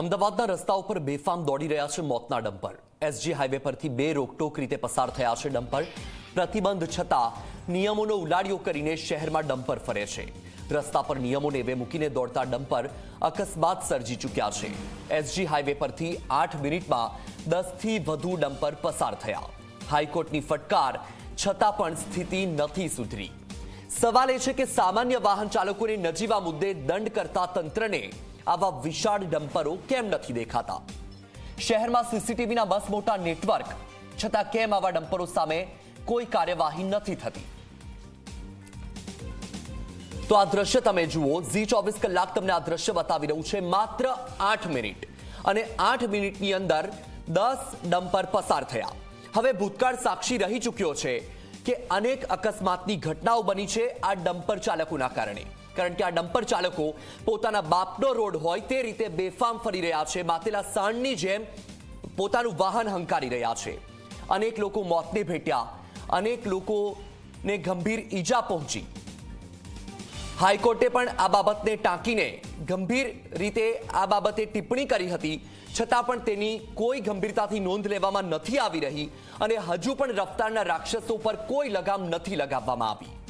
અમદાવાદના રસ્તા ઉપર બેફામ દોડી રહ્યા છે મોતના ડમ્પર. એસજી હાઈવે પરથી બે રોકટોક રીતે પસાર થયા છે ડમ્પર. પ્રતિબંધ છતાં નિયમોનો ઉલાડિયો કરીને શહેરમાં ડમ્પર ફરે છે. રસ્તા પર નિયમોને વે મૂકીને દોડતા ડમ્પર અકસ્માત સર્જી ચૂક્યા છે. એસજી હાઈવે પરથી આઠ મિનિટમાં દસથી વધુ ડમ્પર પસાર થયા. હાઈકોર્ટની ફટકાર છતાં પણ સ્થિતિ નથી સુધરી. સવાલ એ છે કે સામાન્ય વાહન ચાલકોને નજીવા મુદ્દે દંડ કરતા તંત્રને આવા વિશાળ ડમ્પરો કેમ નથી દેખાતા? શહેરમાં સીસીટીવીના બસ મોટા નેટવર્ક, છતાં કેમ આવા ડમ્પરો સામે કોઈ કાર્યવાહી નથી થતી? તો આ દ્રશ્ય તમે જુઓ, ઝી ચોવીસ કલાક તમને આ દ્રશ્ય બતાવી રહ્યું છે માત્ર આઠ મિનિટ. અને આઠ મિનિટની અંદર દસ ડમ્પર પસાર થયા. હવે ભૂતકાળ સાક્ષી રહી ચૂક્યો છે કે અનેક અકસ્માતની ઘટનાઓ બની છે આ ડમ્પર ચાલકોના કારણે. કારણ કે આ ડમ્પર ચાલકો પોતાના બાપનો રોડ હોય તે રીતે બેફામ ફરી રહ્યા છે. માતેલા સાણની જેમ પોતાનું વાહન હંકારી રહ્યા છે. અનેક લોકો મોતને ભેટ્યા. અનેક લોકોને ગંભીર ઈજા પહોંચી. હાઈકોર્ટે પણ આ બાબતને ટાંકીને ગંભીર રીતે આ બાબતે ટિપ્પણી કરી હતી. છતાં પણ તેની કોઈ ગંભીરતાથી નોંધ લેવામાં નથી આવી રહી અને હજુ પણ રફતારના રાક્ષસો પર કોઈ લગામ નથી લગાવવામાં આવી.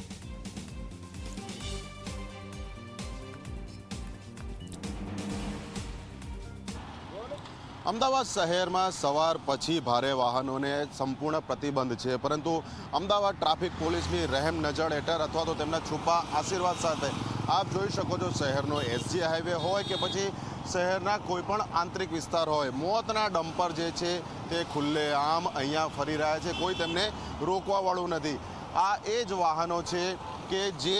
અમદાવાદ શહેરમાં સવાર પછી ભારે વાહનોને સંપૂર્ણ પ્રતિબંધ છે, પરંતુ અમદાવાદ ટ્રાફિક પોલીસની રહેમ નજર હેઠળ અથવા તો તેમના છુપા આશીર્વાદ સાથે આપ જોઈ શકો છો શહેરનો એસજી હાઈવે હોય કે પછી શહેરના કોઈપણ આંતરિક વિસ્તાર હોય, મોતના ડમ્પર જે છે તે ખુલ્લે આમ અહીંયા ફરી રહ્યા છે, કોઈ તેમને રોકવાવાળું નથી. આ એ જ વાહનો છે કે જે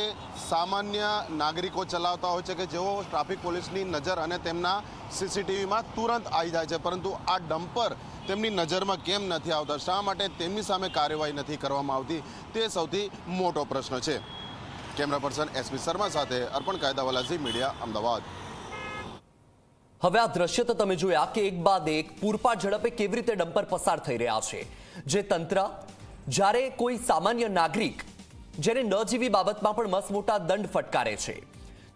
સામાન્ય નાગરિકો ચલાવતા હોય છે કે જેઓ ટ્રાફિક પોલીસની નજર અને તેમના સીસીટીવીમાં તુરંત આવી જાય છે, પરંતુ આ ડમ્પર તેમની નજરમાં કેમ નથી આવતા, શા માટે તેમની સામે કાર્યવાહી નથી કરવામાં આવતી, તે સૌથી મોટો પ્રશ્ન છે. કેમેરા પર્સન એસપી શર્મા સાથે અર્પણ કાયદાવાલાજી મીડિયા, અમદાવાદ. હવે આ દ્રશ્ય તો તમે જોયા કે એક બાદ એક પૂરપાટ ઝડપે કેવી રીતે ડમ્પર પસાર થઈ રહ્યા છે. જે તંત્ર, જ્યારે કોઈ સામાન્ય નાગરિક જેને ન જીવી બાબતમાં પણ મસ મોટા દંડ ફટકારે છે.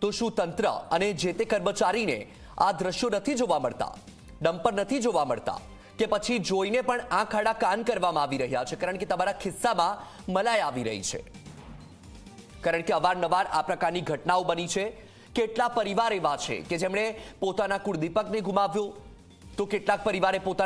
તો શું તંત્ર અને જે તે કર્મચારીને આ દ્રશ્યો નથી જોવા મળતા, ડમ્પર નથી જોવા મળતા કે પછી જોઈને પણ આંખ આડા કાન કરવામાં આવી રહ્યા છે? કારણ કે તમારા ખિસ્સામાં મલાઈ આવી રહી છે. કારણ કે અવારનવાર આ પ્રકારની ઘટનાઓ બની છે. કેટલા પરિવાર એવા છે કે જેમણે પોતાના કુળદીપકને ગુમાવ્યો? તો કેટલાક પરિવારે પોતાના